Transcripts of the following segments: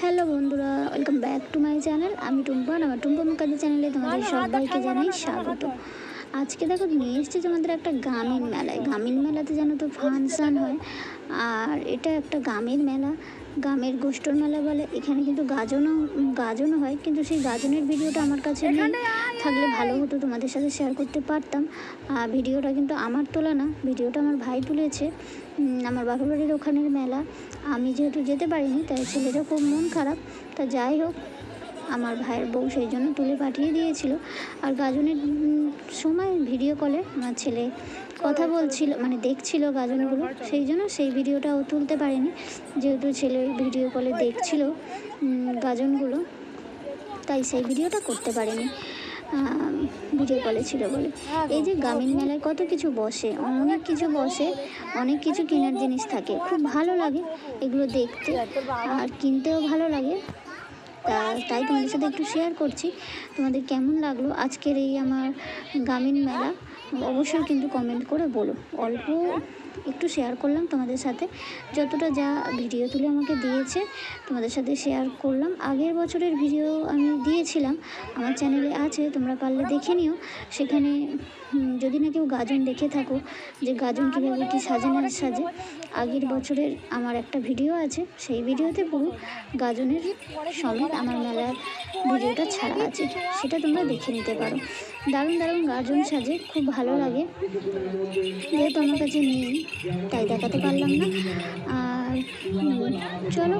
Hello বন্ধুরা welcome back to my channel. আমি টুম্পান আমার টুম্পা মুখার্জি চ্যানেলে তোমাদের সবাইকে জানাই স্বাগত। আজকে দেখো নিয়ে এসেছি তোমাদের একটা গ্রামীণ মেলায়। গ্রামীণ মেলাতে যেন তো ফাংশান হয়। আর এটা একটা গ্রামের মেলা। গ্রামের গোষ্ঠর মেলা বলে। এখানে কিন্তু গাজনও গাজনও হয়। কিন্তু সেই গাজনের ভিডিওটা আমার কাছে নেই। থাকলে ভালো হতো তোমাদের সাথে শেয়ার করতে পারতাম। আর ভিডিওটা কিন্তু আমার তোলা না। ভিডিওটা আমার ভাই তুলেছে। আমার বাপের বাড়ির ওখানের মেলা। আমি যেহেতু যেতে পারিনি, তাই ছেলেটা খুব মন খারাপ। তা যাই হোক, আমার ভাইয়ের বউ সেই জন্য তুলে পাঠিয়ে দিয়েছিল। আর গাজনের সময় ভিডিও কলে আমার ছেলে কথা বলছিল মানে দেখছিল গাজনগুলো। সেই জন্য সেই ভিডিওটা ও তুলতে পারেনি। যেহেতু ছেলে ভিডিও কলে দেখছিল গাজনগুলো, তাই সেই ভিডিওটা করতে পারেনি। ভিডিও কলে ছিল বলে। এই যে গ্রামীণ মেলায় কত কিছু বসে, অনেক কিছু বসে, অনেক কিছু কেনার জিনিস থাকে। খুব ভালো লাগে এগুলো দেখতে, আর কিনতেও ভালো লাগে। তা, তাই তোমাদের সাথে একটু শেয়ার করছি, তোমাদের কেমন লাগল আজকের এই আমার গ্রামীণ মেলা? অবশ্যই কিন্তু কমেন্ট করে বলো। অল্প একটু শেয়ার করলাম তোমাদের সাথে। যতটা যা ভিডিও তুলে আমাকে দিয়েছে, তোমাদের সাথে শেয়ার করলাম। আগের বছরের ভিডিও আমি দিয়েছিলাম, আমার চ্যানেলে আছে, তোমরা পারলে দেখে নিও। সেখানে যদি না কেউ গাজন দেখে থাকো, যে গাজন কীভাবে কী সাজে না সাজে, আগের বছরের আমার একটা ভিডিও আছে, সেই ভিডিওতে পুরো গাজনের সমেত আমার মেলার ভিডিওটা ছাড়া আছে, সেটা তোমরা দেখে নিতে পারো। দারুণ দারুণ গাজন সাজে, খুব ভালো লাগে। যেহেতু আমার কাছে নেই তাই দেখাতে পারলাম না। চলো,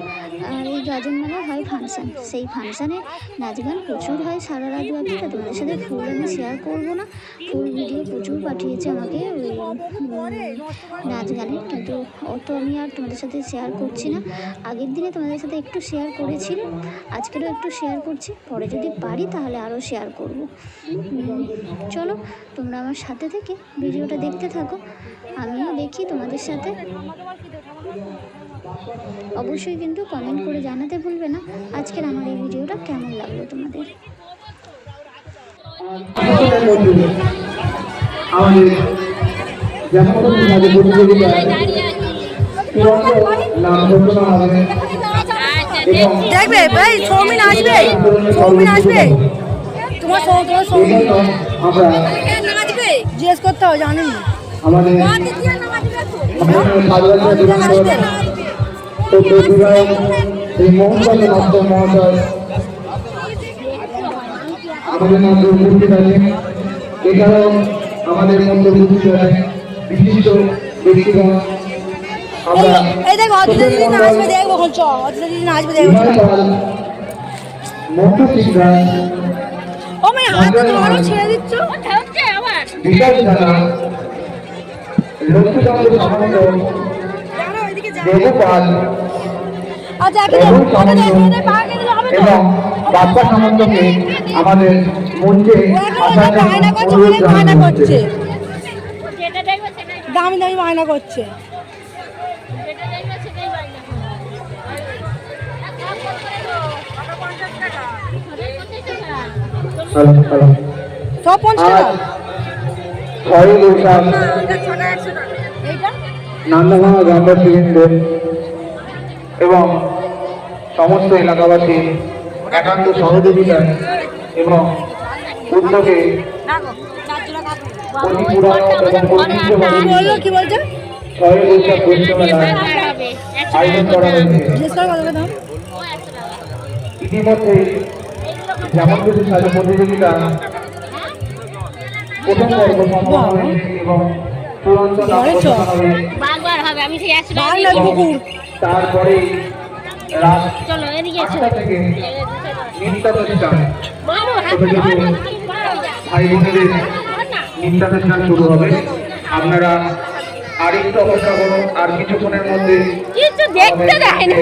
আর এই গাজন মেলা হয় ফাংশান। সেই ফাংশানে নাচ গান প্রচুর হয় সারা রাত ব্যাপী, তা তোমাদের সাথে ফুল আমি শেয়ার করব না। ফুল ভিডিও প্রচুর পাঠিয়েছে আমাকে নাচ গানের কিন্তু অত আমি আর তোমাদের সাথে শেয়ার করছি না। আগের দিনে তোমাদের সাথে একটু শেয়ার করেছিলাম আজকেরও একটু শেয়ার করছি। পরে যদি পারি তাহলে আরও শেয়ার করব। চলো, তোমরা আমার সাথে থেকে ভিডিওটা দেখতে থাকো। আমিও দেখি তোমাদের সাথে। অবশ্যই কিন্তু কমেন্ট করে জানাতে ভুলবে না। আজকের আমার এই ভিডিওটা কেমন লাগল তোমাদের? আমাদের দেখবে ভাই সৌমিন আসবে সৌমিন আসবে। তোমার তোমার সৌমিন নাচবে জিজ্ঞেস করতে হবে জানেন আমাদের বিধায়ক শ্রী মোহনচন্দ্র নন্দ মহাশয় আমাদের মধ্যে উপস্থিত আছেন এছাড়াও আমাদের মধ্যে উপস্থিত আছেন বিশিষ্ট ব্যক্তিগণ আমরা এই মন্টু সিংহা ও লক্ষ্মীচন্দ্র দেবু পাল আচ্ছা একে এবং সামন্ত এবং বাপ্পা সামন্তকে আমাদের মঞ্চে আসার জন্য করছে অনুরোধ জানানো করছে। হচ্ছে দামি দামি বায়না করছে। সব পঞ্চাশ বৈশাখ এইটা নান্দাভাঙা গ্রামবাসীবৃন্দের এবং সমস্ত এলাকাবাসী একান্ত সহযোগিতায় এবং উদ্যোগে আয়োজন করা হয়েছে। ইতিমধ্যে যেমন কিছু সাজা প্রতিযোগিতা প্রথম পর্ব সম্পন্ন হয়েছে এবং চূড়ান্ত নাম বড় চক। ঘোষণা হবে বারবার হবে আমি সেই একশো টাকা পুকুর তারপরে চলো এদিকে থেকে নৃত্য প্রতিষ্ঠান বলো হাত ছোট ছোট ভাই বোনেদের নৃত্য প্রতিষ্ঠান শুরু হবে আপনারা আর একটু অপেক্ষা করুন আর কিছুক্ষণের মধ্যে কিছু দেখতে দেয় না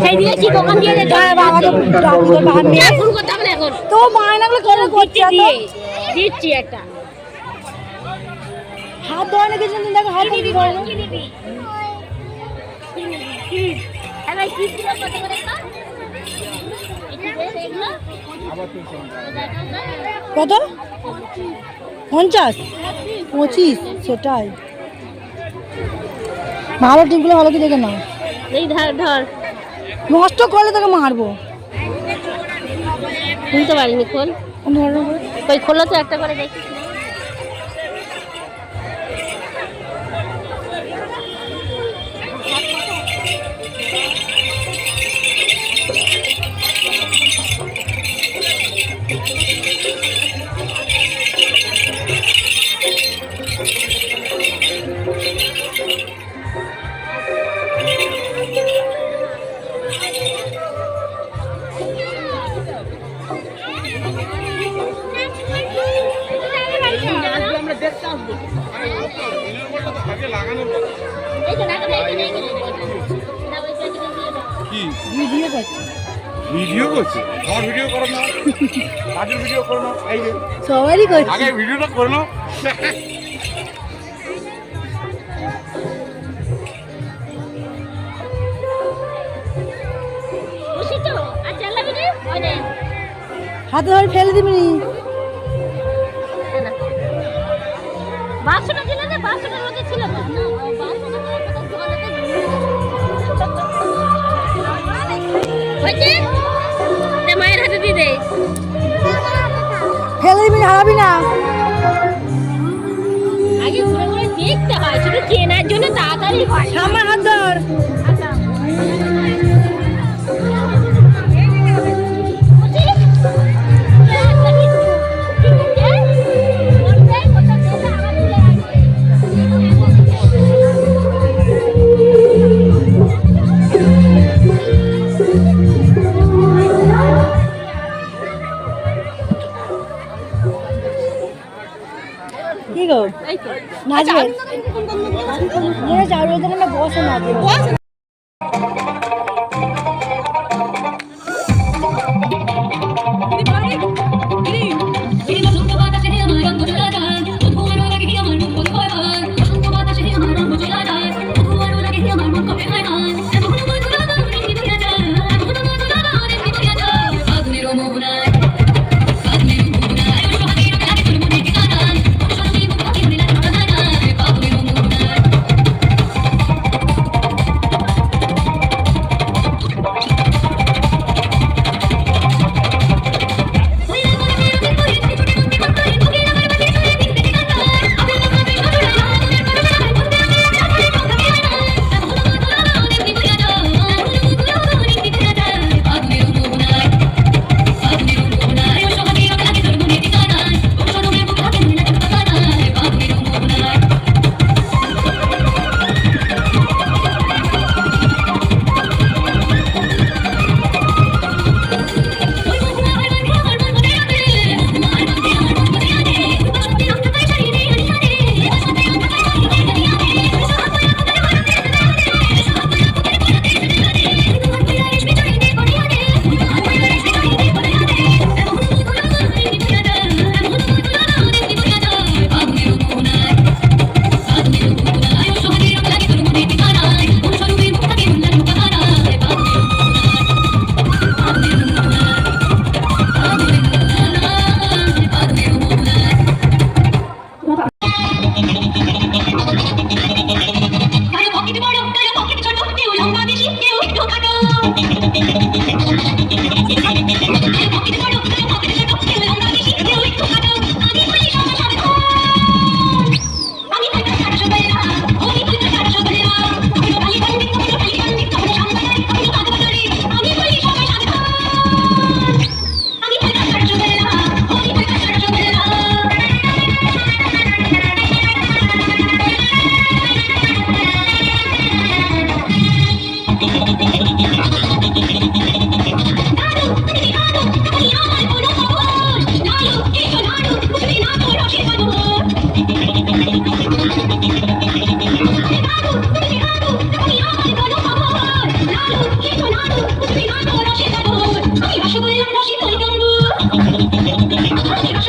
সেই দিয়ে কি দোকান দিয়ে দেয় হ্যাঁ, বাবা তো করতে হবে এখন কেন করছে দিচ্ছি একটা হাত ধরে না কিছু দেখো হাত ধরে না। হ্যাঁ কত? পঞ্চাশ? পঁচিশ সেটাই। ভালো টিপগুলো ভালো কি দেখে নাও। এই ধর ধর। নষ্ট করলে তোকে মারবো। খুলতে পারিনি খোল। ওই খোলো তো একটা করে দেখি। ভিডিও করছে। ভিডিও করছে? আমার ভিডিও করো না। কাজের ভিডিও করো না। এই যে। সবারই করছে। আগে ভিডিওটা করে নাও। খুশি তো। আর চালাবি না ওই নে হাতে ধরে ফেলে দিবি দে মায়ের হাতে দিয়ে দে। ফেলে দিবি না, হারাবি না। আগে ঘুরে ঘুরে দেখতে হয় শুধু কেনার জন্য তাড়াতাড়ি হয়। আমার হাত ধর। নাচবে মনে হচ্ছে আর ওদের বসে নাচবে রসগোল্লা